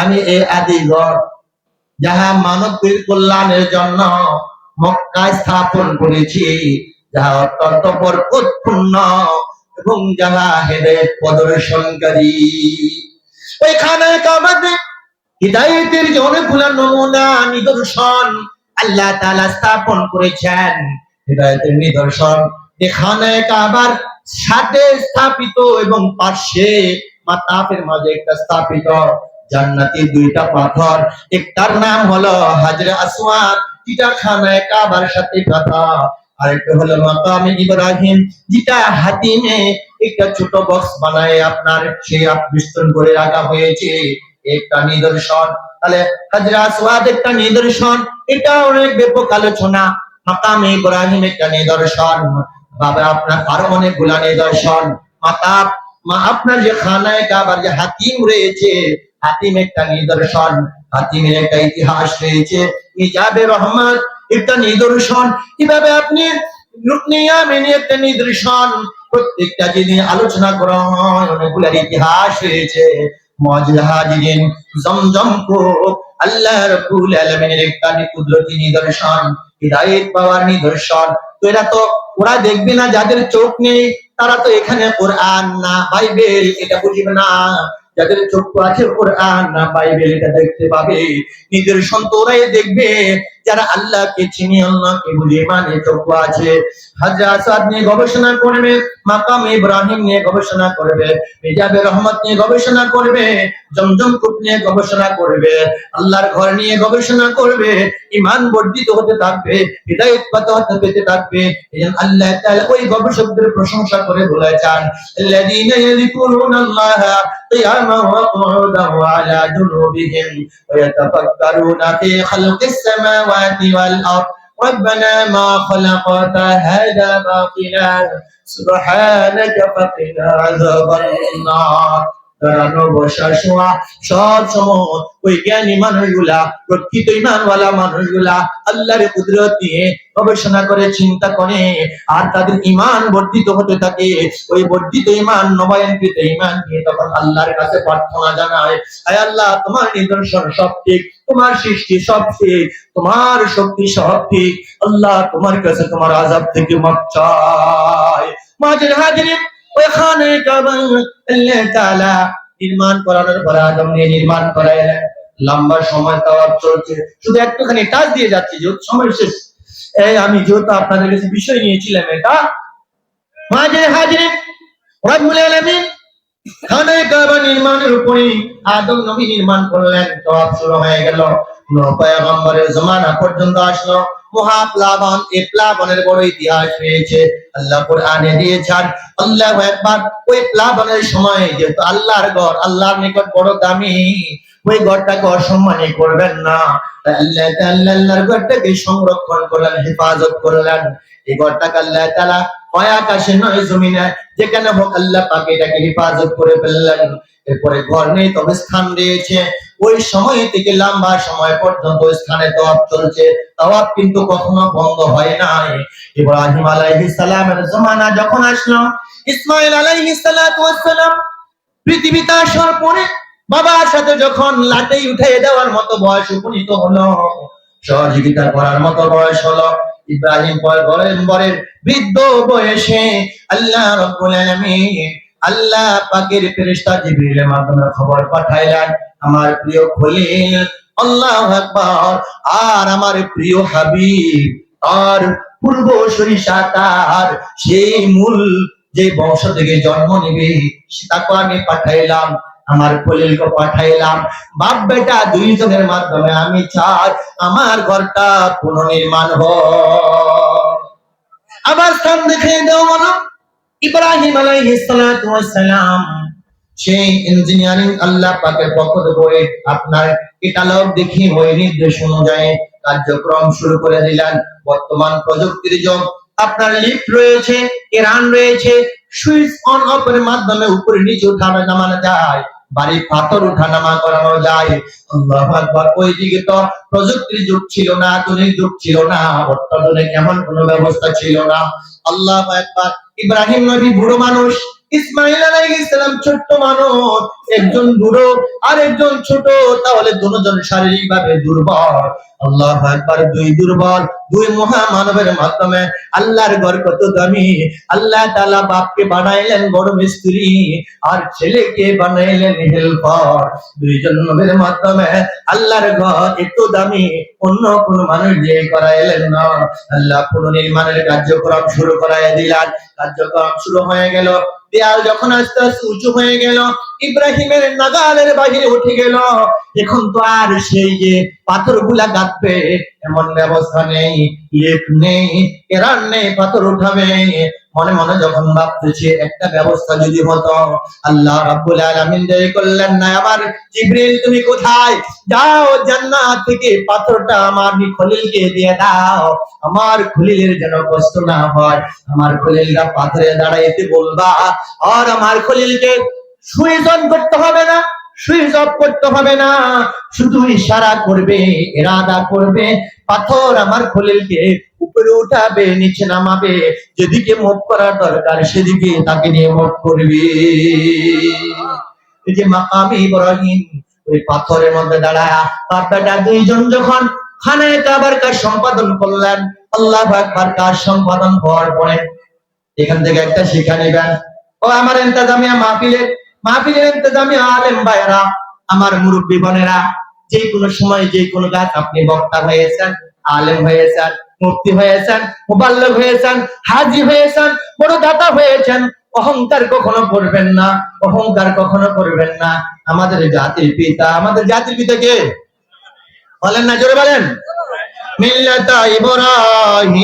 আমি এই আদিগর যাহা মানবীর কল্যাণের জন্য মক্কায় স্থাপন করেছি, যাহা অত্যন্ত বরকতপূর্ণ এবং যাহা হেদায়েত প্রদর্শনকারী। ওইখানে হিদায়তের যে নমুনা নিদর্শন আল্লাহ তাআলা স্থাপন করেছেন, হিদায়তের নিদর্শন এখানে কাবার সাথে স্থাপিত এবং পাশে মাতাফের মাঝে একটা স্থাপিত জান্নাতি দুইটা পাথর। একটার নাম হলো হাজরে আসওয়াদ। যেটা খানায় কাবার সাথে কথা। আরেকটা হলো মাকামে ইব্রাহিম, যেটা হাতিমে একটা ছোট বক্স বানায় আপনার সেই বিস্তরণ করে রাখা হয়েছে। একটা নিদর্শন। তাহলে হাজরা আসওয়াদ একটা নিদর্শন। এটা অনেক ব্যাপক আলোচনা। মাকামে ইব্রাহিম একটা নিদর্শন। বাবা আপনার আরও অনেকগুলা নিদর্শন। মাতা মা, আপনার যে খানায় কাবার যে হাতিম রয়েছে হাতিম একটা নিদর্শন হাতিমের একটা ইতিহাস রয়েছে। ইজাবে রহমান একটা নিদর্শন। কীভাবে আপনি একটা নিদর্শন, প্রত্যেকটা জিনিস আলোচনা করা হয়, অনেকগুলার ইতিহাস রয়েছে। মজহাজিরিন জমজম কো, আল্লাহ রাব্বুল আলামিনের একটা কুদরতি নিদর্শন, হিদায়াত পাওয়ার নিদর্শন। তো এরা তো ওরা দেখবে না যাদের চোখ নেই, তারা তো এখানে কোরআন না, বাইবেল এটা বুঝবে না। যাদের চোখ আছে কোরআন না, বাইবেল এটা দেখতে পাবে। নিজের সন্তরাই দেখবে যারা আল্লাহকে চিনি আল্লাহকে বুঝে মানে চক্ষু আছে হাজরা আসাদ নিয়ে গবেষণা করবে মাকাম ইব্রাহিম নিয়ে গবেষণা করবে মিজাবে রহমত নিয়ে গবেষণা করবে জমজম কূপ নিয়ে গবেষণা করবে আল্লাহর ঘর নিয়ে গবেষণা করবে ইমান বর্ধিত হতে থাকবে হৃদয়ত পাত হতে পেতে থাকবে এই আল্লাহ তাআলা ওই গবেষকদের প্রশংসা করে বলেছেন আল্লাযীনা ইয়াযকুরুনাল্লাহা قياما وقعودا وعلى جنوبهم ويتفكرون في خلق السماوات والأرض. ربنا ما خلقت هذا باطلا. سبحانك فقنا عذاب النار. গবেষণা করে, চিন্তা করে। আর তাদের ইমান বর্ধিত হতে থাকে। ওই বর্ধিত ইমান, নবায়নকৃত ইমান নিয়ে তখন আল্লাহর কাছে প্রার্থনা জানায়। আয় আল্লাহ, তোমার নিদর্শন সব ঠিক, তোমার সৃষ্টি সব ঠিক, তোমার শক্তি সব ঠিক। আল্লাহ তোমার কাছে তোমার আজাব থেকে মাপ চায়। মাঝের হাজির ওইখানে আল্লাহ তাআলা নির্মাণ করানোর পরে আদম নিয়ে নির্মাণ করাইলেন। লম্বা সময় তাওয়াব চলছে। শুধু একটুখানি টাচ দিয়ে যাচ্ছি, যেহেতু সময় শেষ। এই আমি যেহেতু আপনাদের কাছে বিষয় নিয়েছিলাম এটা, মাঝে হাজির রব্বুল আলামিন খানায় কাবা নির্মাণের উপরে আদম নবী নির্মাণ করলেন। তাওয়াব শুরু হয়ে গেল। পয়গম্বরের জমানা পর্যন্ত আসলো। মহাপ্লাবন প্লাবনের বড় ইতিহাস রয়েছে। আল্লাহ কোরআনে আল্লাহ একবার ওই প্লাবনের সময় যেহেতু আল্লাহর ঘর, আল্লাহর নিকট বড় দামি, ওই ঘরটাকে করবেন না। আল্লাহ আল্লাহর ঘরটাকে সংরক্ষণ করলেন, হেফাজত করলেন। এই ঘরটাকে আল্লাহ তাআলা হয় নয় জমিনে, যেখানে হোক আল্লাহ পাকে এটাকে হেফাজত করে ফেললেন। এরপরে ঘর নেই, তবে স্থান রয়েছে। ওই সময় থেকে লম্বা সময় পর্যন্ত স্থানে তওয়াব চলছে। তওয়াব কিন্তু কখনো বন্ধ হয় নাই। ইব্রাহিম আলাইহিস সালামের জমানা যখন আসলো, ইসমাইল আলাইহিস সালাতু ওয়াস সালাম পৃথিবীতে আসার পরে বাবার সাথে যখন লাটে উঠে দেওয়ার মতো বয়স উপনীত হলো। সহযোগিতা করার মতো বয়স হলো। ইব্রাহিম পয়গম্বরের বৃদ্ধ বয়সে আল্লাহ রাব্বুল আলামিন আল্লাহ পাকের ফেরেশতা জিবরিলের মাধ্যমে খবর পাঠাইলেন, আমার প্রিয় খলিল, আল্লাহু আকবার। আর আমার প্রিয় হাবিব আর পূর্ব সরিষা, তার সেই মূল যে বংশ থেকে জন্ম নেবে তাকে আমি পাঠাইলাম, আমার খলিলকে পাঠাইলাম। বাপ বেটা দুইজনের মাধ্যমে আমি চাই আমার ঘরটা পুনর্নির্মাণ হয় আবার স্থান দেখে দাও বলো। ইব্রাহিম আলাইহিস সালাতু ওয়াস সালাম। সেই ইঞ্জিনিয়ারিং আল্লাহ পাকের পক্ষ থেকে আপনার ক্যাটালগ দেখি ওই নির্দেশ অনুযায়ী কার্যক্রম শুরু করে দিলেন। বর্তমান প্রযুক্তির যুগ। আপনার লিফট রয়েছে এরান রয়েছে। সুইচ অন অফ এর মাধ্যমে উপরে নিচে উঠানো নামানো যায়। বাড়ির পাথর উঠানামা করানো যায়। ওই দিকে তো প্রযুক্তির যুগ ছিল না, আধুনিক যুগ ছিল না, অত্যাধুনিক এমন কোনো ব্যবস্থা ছিল না। আল্লাহ আকবার, ইব্রাহিম নবী বুড়ো মানুষ ইসমাইল আলাইহিসসালাম ছোট্ট মানুষ, একজন বুড়ো আর একজন ছোট, তাহলে দুজন শারীরিক ভাবে দুর্বল। আল্লাহ একবার দুই দুর্বল, দুই মাধ্যমে আল্লাহর ঘর কত দামি। আল্লাহ তাআলা বাপকে বানাইলেন বড় মিস্ত্রি, আর ছেলেকে বানাইলেন হেল্পার। মাধ্যমে আল্লাহর ঘর এত দামি, অন্য কোন মানুষ দিয়ে করাইলেন না। আল্লাহ পুনর্নির্মাণের কার্যক্রম শুরু করাই দিলেন। কার্যক্রম শুরু হয়ে গেল। দেয়াল যখন আস্তে আস্তে উঁচু হয়ে গেল, ইব্রাহিমের নাগালের বাহিরে উঠে গেল। এখন তো আর সেই যে পাথরগুলা গাঁথবে এমন ব্যবস্থা নেই লেপ নেই, এরার নেই, পাথর উঠাবে। মনে মনে যখন ভাবতেছে, একটা ব্যবস্থা যদি হতো, আল্লাহ রাব্বুল আলামিন দেরি করলেন না। আবার জিবরিল, তুমি কোথায়? যাও জান্নাত থেকে পাথরটা আমার খলিলকে দিয়ে দাও। আমার খলিলের যেন কষ্ট না হয়, আমার খলিলরা পাথরে দাঁড়াইতে বলবা, আর আমার খলিলকে সুইচ অন করতে হবে না সুইচ অফ করতে হবে না। শুধু ইশারা করবে এরাদা করবে, পাথর আমার খলিলকে উপরে উঠাবে, নিচে নামাবে, যেদিকে মুখ করার দরকার সেদিকে তাকে নিয়ে মুখ করবে। এই যে মাকামি ইব্রাহিম, ওই পাথরের মধ্যে দাঁড়ায়, তার বেটা দুইজন যখন খানায় কাবার কাজ সম্পাদন করলেন, আল্লাহ আকবার কাজ সম্পাদন হওয়ার পরে এখান থেকে একটা শিক্ষা নেবেন। ও আমার ইন্তজামিয়া মাহফিলের মাহফিলের ইন্তজামিয়া আলেম ভাইরা আমার মুরব্বী বোনেরা যে কোনো সময় যে কোনো কাজ আপনি বক্তা হয়েছেন আলেম হয়েছেন মুফতি হয়েছেন মুবাল্লিগ হয়েছেন, হাজি হয়েছেন বড় দাতা হয়েছেন। অহংকার কখনো করবেন না, অহংকার কখনো করবেন না। আমাদের জাতির পিতা, আমাদের জাতির পিতা কে? বলেন না, জোরে বলেন। মিল্লাতা ইব্রাহিম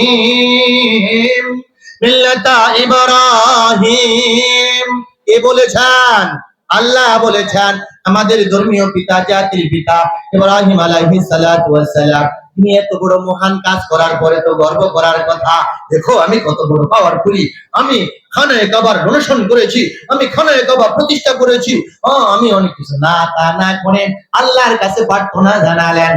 মিল্লাতা ইব্রাহিম। কে বলেছেন? আল্লাহ বলেছেন, আমাদের ধর্মীয় পিতা, জাতির পিতা ইব্রাহিম আলাইহিস সালাতু ওয়াস সালাম। তিনি এত বড় মহান কাজ করার পরে তো গর্ব করার কথা দেখো আমি কত বড় পাওয়ারফুলি আমি খানায় কাবার ডোনেশন করেছি আমি খানায় কাবা প্রতিষ্ঠা করেছি ও আমি অনেক কিছু না তা না করে আল্লাহর কাছে প্রার্থনা জানালেন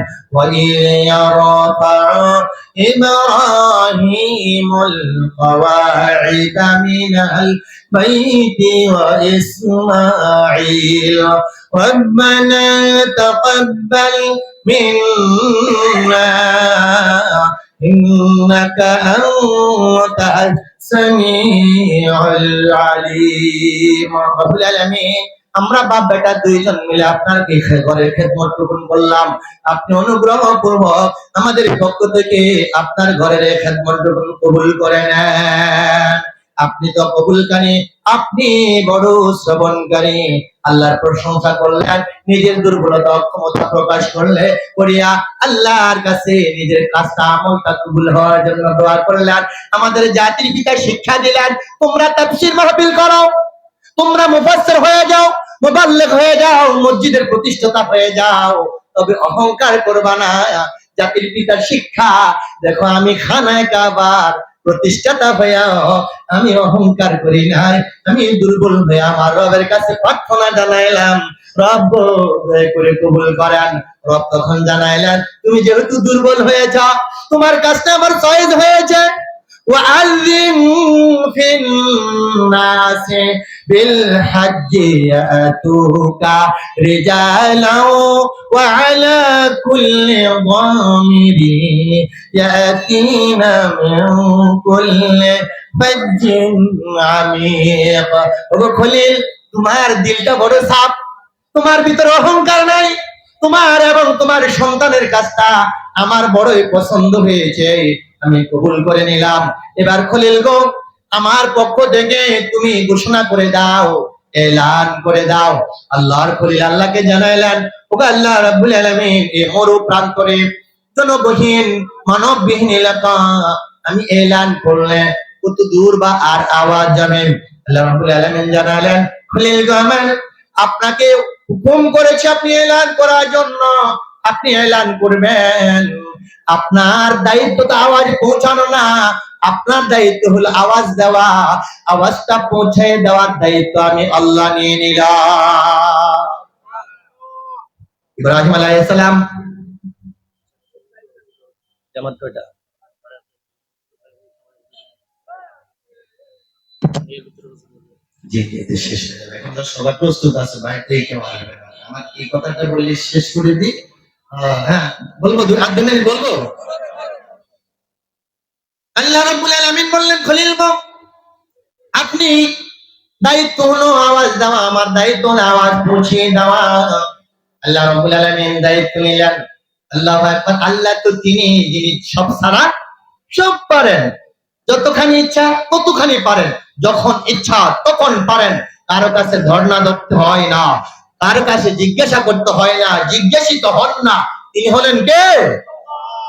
إبراهيم القواعد من البيت وإسماعيل ربنا تقبل منا إنك أنت السميع العليم رب العالمين আমরা বাপ বেটা দুইজন মিলে আপনার এই ঘরের খেদমত গ্রহণ করলাম আপনি অনুগ্রহ পূর্বক আমাদের পক্ষ থেকে আপনার ঘরের এই খেদমত গ্রহণ কবুল করে নেন আপনি তো কবুলকারী, আপনি বড় শ্রবণকারী। আল্লাহর প্রশংসা করলেন, নিজের দুর্বলতা অক্ষমতা প্রকাশ করলে করিয়া আল্লাহর কাছে নিজের কাজটা, আমলটা কবুল হওয়ার জন্য দোয়া করলেন। আমাদের জাতির পিতা শিক্ষা দিলেন, তোমরা তাফসীর মাহফিল করো, তোমরা মুফাসসির হয়ে যাও মুবাল্লিগ হয়ে যাও, মসজিদের প্রতিষ্ঠাতা হয়ে যাও। তবে অহংকার করবা না। জাতির পিতার শিক্ষা, দেখো আমি খানায় কাবার প্রতিষ্ঠাতা হইয়াও আমি অহংকার করি নাই আমি দুর্বল হয়ে আমার রবের কাছে প্রার্থনা জানাইলাম রব দয়া করে কবুল করেন রব তখন জানাইলেন তুমি যেহেতু দুর্বল হয়েছ তোমার কাছে আমার চয়েস হয়েছে وأذن في الناس بالحج يأتوك رجالا وعلى كل ضامر يأتين من كل فج عميق ওগো খলিল তোমার দিলটা বড় সাপ তোমার ভিতরে অহংকার নাই তোমার এবং তোমার সন্তানের কাজটা আমার বড়ই পছন্দ হয়েছে আমি কবুল করে নিলাম এবার খলিল গো আমার পক্ষ থেকে তুমি ঘোষণা করে দাও, এলান করে দাও। আল্লাহর খলিল আল্লাহকে জানাইলেন ওকে আল্লাহ রাব্বুল আলামিন এই মরু প্রান্তরে জনবহীন মানববিহীন এলাকা, আমি এলান করলে কত দূর বা আর আওয়াজ যাবে? আল্লাহ রাব্বুল আলামিন জানালেন খলিল গো আমার, আপনাকে হুকুম করেছে আপনি এলান করার জন্য। আপনি এলান করবেন। আপনার দায়িত্ব তো আওয়াজ পৌঁছানো না আপনার দায়িত্ব হলো আওয়াজ দেওয়া। আওয়াজটা পৌঁছে দেওয়ার দায়িত্ব আমি আল্লাহ নিয়ে নিলাম। ইব্রাহিম আলাইহিস সালাম। যেমন জি জি শেষ এখন তো সবাই প্রস্তুত আছে বাইরে কেউ আসবে আমার এই কথাটা বললে শেষ করে দিই। আহ, হ্যাঁ বলব দু ধরে বলব? আল্লাহ রাব্বুল আলামিন বললেন, খলিল বাউ আপনি দায়িত্ব হলো আওয়াজ দেওয়া, আমার দায়িত্ব হলো আওয়াজ পৌঁছে দেওয়া। আল্লাহ রাব্বুল আলামিন দায়িত্ব নিলেন। আল্লাহ আকবার, আল্লাহ তো তিনি যিনি সব সারা, সব পারেন। যতখানি ইচ্ছা, ততখানি পারেন। যখন ইচ্ছা, তখন পারেন। কারও কাছে ধর্ণা ধরতে হয় না, কারও কাছে জিজ্ঞাসা করতে হয় না, জিজ্ঞাসিত হন না। তিনি হলেন কে?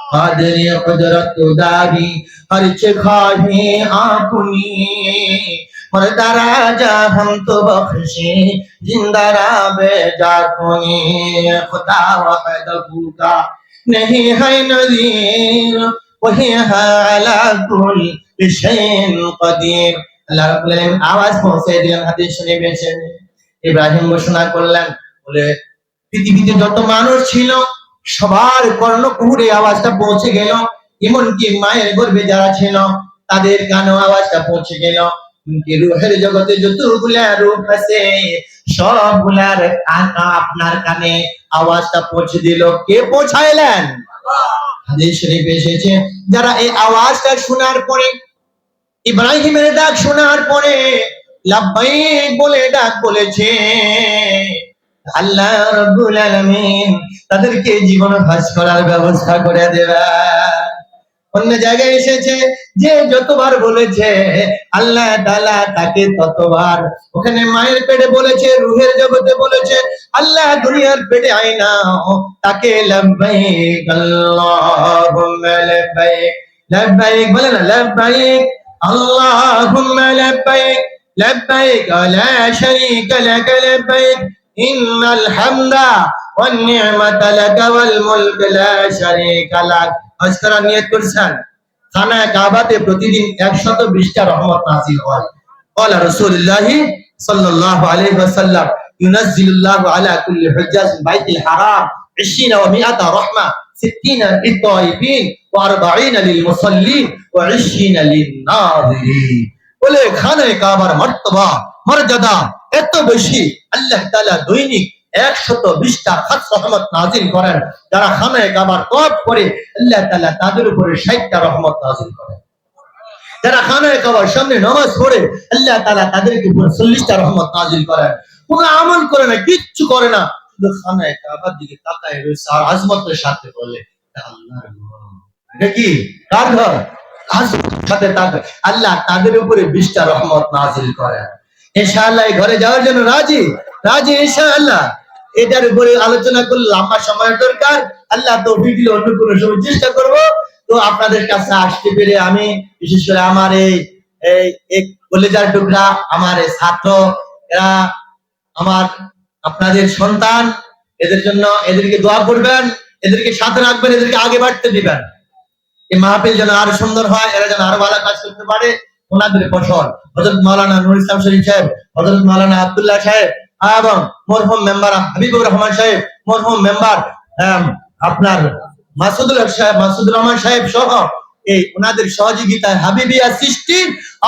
قادر قدرت داری ہر چکھاہیں آنکھنی مردہ راجا ہم تو بخشیں زندہ را بے جا کنی خدا وحدہ کا نہیں ہے نظیر وہی ہے علا کل بشین قدیر اللہ رب আল্লাহ রাব্বুল আলামিন আওয়াজ حدیث দিলেন হাদিস ابراہیم এসে ইব্রাহিম ঘোষণা پیتی پیتی جو تو মানুষ ছিল সবার কর্ণকুহুরে আওয়াজটা পৌঁছে গেল। এমনকি মায়ের গর্ভে যারা ছিল, তাদের কানেও আওয়াজটা পৌঁছে গেল। রুহের জগতে যতগুলা রূপ আছে সবগুলার আপনার কানে আওয়াজটা পৌঁছে দিল। কে পৌঁছাইলেন? যারা এই আওয়াজটা শোনার পরে, ইব্রাহিমের ডাক শোনার পরে লাব্বাইক বলে ডাক বলেছে আল্লাহ রব্বুল আলামিন তাদেরকে জীবন ভাস করার ব্যবস্থা করে দেবে। অন্য জায়গায় এসেছে যে যতবার বলেছে, আল্লাহ তাআলা তাকে ততবার। ওখানে মায়ের পেটে বলেছে, রুহের জগতে বলেছে, আল্লাহ দুনিয়ার পেটে আয়না তাকে লাব্বাইক বলে না, লাব্বাইক, আল্লাহুম্মা লাব্বাইক। লাব্বাইক। ইন্নাল হামদা ওয়ান নি'মাতা লাকা ওয়াল মুলক, লা শারীকা লাক। আজকারা নিয়ত করছেন? খানায় কাবাতে প্রতিদিন 120টা রহমত নাযিল হয়। ক্বালা রাসূলুল্লাহ সাল্লাল্লাহু আলাইহি ওয়াসাল্লাম, ইউনাজ্জিলুল্লাহু আলা কুল্লি হুজ্জাজ বাইতিল হারাম 20 ওয়া 100 রাহমা 60 লিত-তায়িবিন ওয়া 40 লিল-মুসাল্লিন ওয়া 20 লিন-নাযিরিন বলে খানায় কাবার মর্তবা, মর্যাদা এত বেশি আল্লাহ তাআলা দৈনিক একশত বিশটা নাজিল করেন, যারা কাবার করে আল্লাহ তাআলা তাদের উপরে ষাটটা রহমত নাজিল করেন। যারা খানায় কাবার সামনে নামাজ পড়ে, আল্লাহ তাআলা তাদেরকে উপরে চল্লিশটা রহমত নাজিল করেন। আমল করে না, কিচ্ছু করে না, শুধু খানায় কাবার দিকে তাকায় রয়েছে আর আজমতের সাথে বলে কার ঘর? সাথে আল্লাহ তাদের উপরে বিশটা রহমত নাজিল করেন। ইনশাআল্লাহ ঘরে যাওয়ার জন্য রাজি? রাজি ইনশাআল্লাহ। এটার উপরে আলোচনা করলে লম্বা সময় দরকার। আল্লাহ তৌফিক দিলে অন্য কোনো সময় চেষ্টা করব। তো আপনাদের কাছে আসতে পেরে আমি, বিশেষ করে আমার এই এই কলেজার টুকরা, আমার এই ছাত্র, এরা আমার আপনাদের সন্তান, এদের জন্য এদেরকে দোয়া করবেন, এদেরকে সাথে রাখবেন, এদেরকে আগে বাড়তে দিবেন। এই মাহফিল যেন আরও সুন্দর হয়, এরা যেন আরও ভালো কাজ করতে পারে। ওনাদের ফসল। হজরত মাওলানা নুর ইসলাম শরীফ সাহেব হজরত মাওলানা আব্দুল্লাহ সাহেব এবং মরহুম মেম্বার হাবিবুর রহমান সাহেব, মরহুম মেম্বার আপনার মাসুদুল সাহেব, মাসুদুর রহমান সাহেব সহ এই ওনাদের সহযোগিতায় হাবিবিয়া সৃষ্টি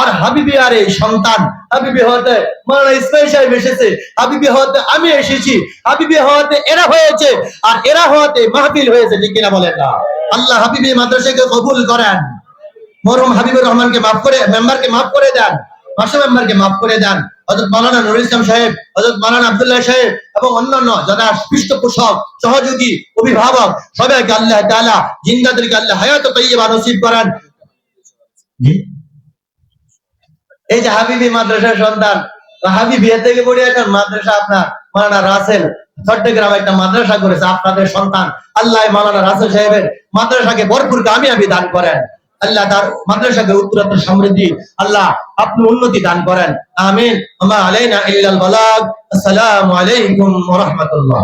আর হাবিবিয়ার এই সন্তান। হাবিবি হতে মাওলানা ইসমাইল সাহেব এসেছে, হাবিবি হতে আমি এসেছি, হাবিবি হতে এরা হয়েছে, আর এরা হতে মাহফিল হয়েছে, ঠিক কিনা বলেন না? আল্লাহ হাবিবি মাদ্রাসাকে কবুল করেন। মরহুম হাবিবুর রহমানকে মাফ করে মেম্বারকে মাফ করে দেন। পাশে মেম্বারকে মাফ করে দেন। হজরত মালানা নুরুল ইসলাম সাহেব হজরত মালানা আব্দুল্লাহ সাহেব এবং অন্যান্য যারা পৃষ্ঠপোষক সহযোগী অভিভাবক সবাইকে আল্লাহ তাআলা জিন্দাদেরকে আল্লাহ হায়াত তৈয়বা নসিব করেন। এই যে হাবিবি মাদ্রাসার সন্তান হাবিবি বিয়ে থেকে পড়ে এখন মাদ্রাসা আপনার মালানা রাসেল। চট্টগ্রামে একটা মাদ্রাসা করেছে আপনাদের সন্তান। আল্লাহ মালানা রাসেল সাহেবের মাদ্রাসাকে ভরপুর কামিয়াবি দান করেন। আল্লাহ তার মাদ্রাসাকে উত্তরোত্তর সমৃদ্ধি, আল্লাহ আপনি উন্নতি দান করেন। আমিন। আমা আলাইনা আসসালামু আলাইকুম ওয়া রাহমাতুল্লাহ।